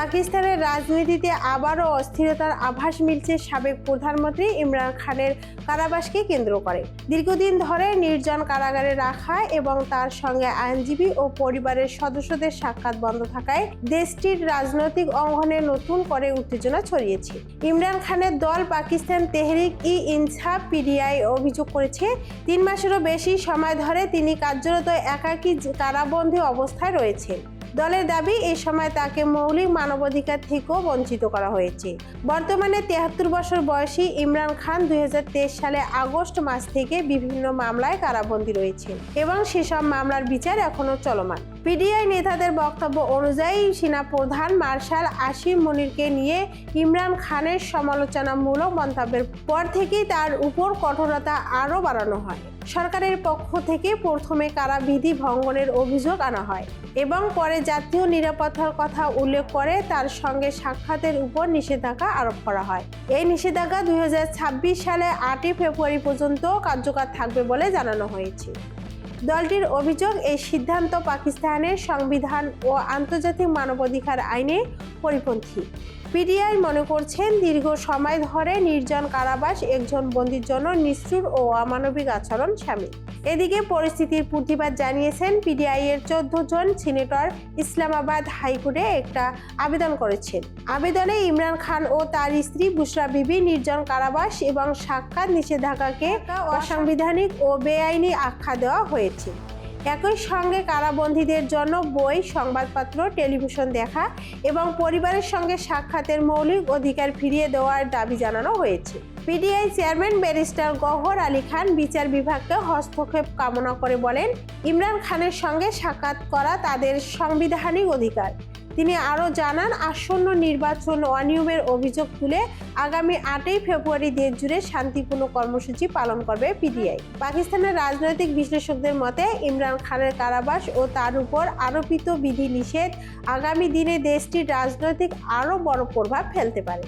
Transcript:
পাকিস্তানের রাজনীতিতে আবারও অস্থিরতার আভাস মিলছে সাবেক প্রধানমন্ত্রী ইমরান খানের কারাবাসকে কেন্দ্র করে। দীর্ঘদিন ধরে নির্জন কারাগারে রাখা এবং তার সঙ্গে আইনজীবী ও পরিবারের সদস্যদের সাক্ষাৎ বন্ধ থাকায় দেশটির রাজনৈতিক অঙ্গনে নতুন করে উত্তেজনা ছড়িয়েছে। ইমরান খানের দল পাকিস্তান তেহরিক ই ইনসাফ পিডিআই অভিযোগ করেছে, তিন মাসেরও বেশি সময় ধরে তিনি কার্যরত একাকী কারাবন্দী অবস্থায় রয়েছেন। দলের দাবি এই সময় তাকে মৌলিক মানবাধিকার থেকেও বঞ্চিত করা হয়েছে। বর্তমানে তেহাত্তর বছর বয়সী ইমরান খান দুই হাজার তেইশ সালে আগস্ট মাস থেকে বিভিন্ন মামলায় কারাবন্দী রয়েছে এবং সেসব মামলার বিচার এখনও চলমান। পিডিআই নেতাদের বক্তব্য অনুযায়ী সেনা প্রধান মার্শাল আসিম মনিরকে নিয়ে ইমরান খানের সমালোচনামূলক মন্তব্যের পর থেকেই তার উপর কঠোরতা আরও বাড়ানো হয়। সরকারের পক্ষ থেকে প্রথমে কারাবিধি ভঙ্গনের অভিযোগ আনা হয় এবং পরে জাতীয় নিরাপত্তার কথা উল্লেখ করে তার সঙ্গে সাক্ষাতের উপর নিষেধাজ্ঞা আরোপ করা হয়। এই নিষেধাজ্ঞা দুই হাজার ছাব্বিশ সালে আটই ফেব্রুয়ারি পর্যন্ত কার্যকর থাকবে বলে জানানো হয়েছে। দলটির অভিযোগ এই সিদ্ধান্ত পাকিস্তানের সংবিধান ও আন্তর্জাতিক মানবাধিকার আইনে পরিপন্থী। পিডিআই মনে করছেন দীর্ঘ সময় ধরে নির্জন কারাবাস একজন বন্দির জন্য নিষ্ঠুর ও অমানবিক আচরণ সামিল। এদিকে পরিস্থিতির প্রতিবাদ জানিয়েছেন পিডিআই এর চোদ্দ জন সিনেটর ইসলামাবাদ হাইকোর্টে একটা আবেদন করেছেন। আবেদনে ইমরান খান ও তার স্ত্রী বুশরা বিবি নির্জন কারাবাস এবং সাক্ষাৎ নিষেধাজ্ঞাকে অসাংবিধানিক ও বেআইনি আখ্যা দেওয়া হয়েছে। একই সঙ্গে কারাবন্দীদের জন্য বই, সংবাদপত্র, টেলিভিশন দেখা এবং পরিবারের সঙ্গে সাক্ষাতের মৌলিক অধিকার ফিরিয়ে দেওয়ার দাবি জানানো হয়েছে। PDI chairman barrister Gohar Ali Khan বিচার বিভাগকে হস্তক্ষেপ কামনা করে বলেন, ইমরান খানের সঙ্গে সাক্ষাৎ করা তাদের সাংবিধানিক অধিকার। তিনি আরও জানান, আসন্ন নির্বাচন অনিয়মের অভিযোগ তুলে আগামী আটই ফেব্রুয়ারি দেশ জুড়ে শান্তিপূর্ণ কর্মসূচি পালন করবে পিডিআই। পাকিস্তানের রাজনৈতিক বিশ্লেষকদের মতে, ইমরান খানের কারাবাস ও তার উপর আরোপিত বিধি নিষেধ আগামী দিনে দেশটির রাজনৈতিক আরও বড় প্রভাব ফেলতে পারে।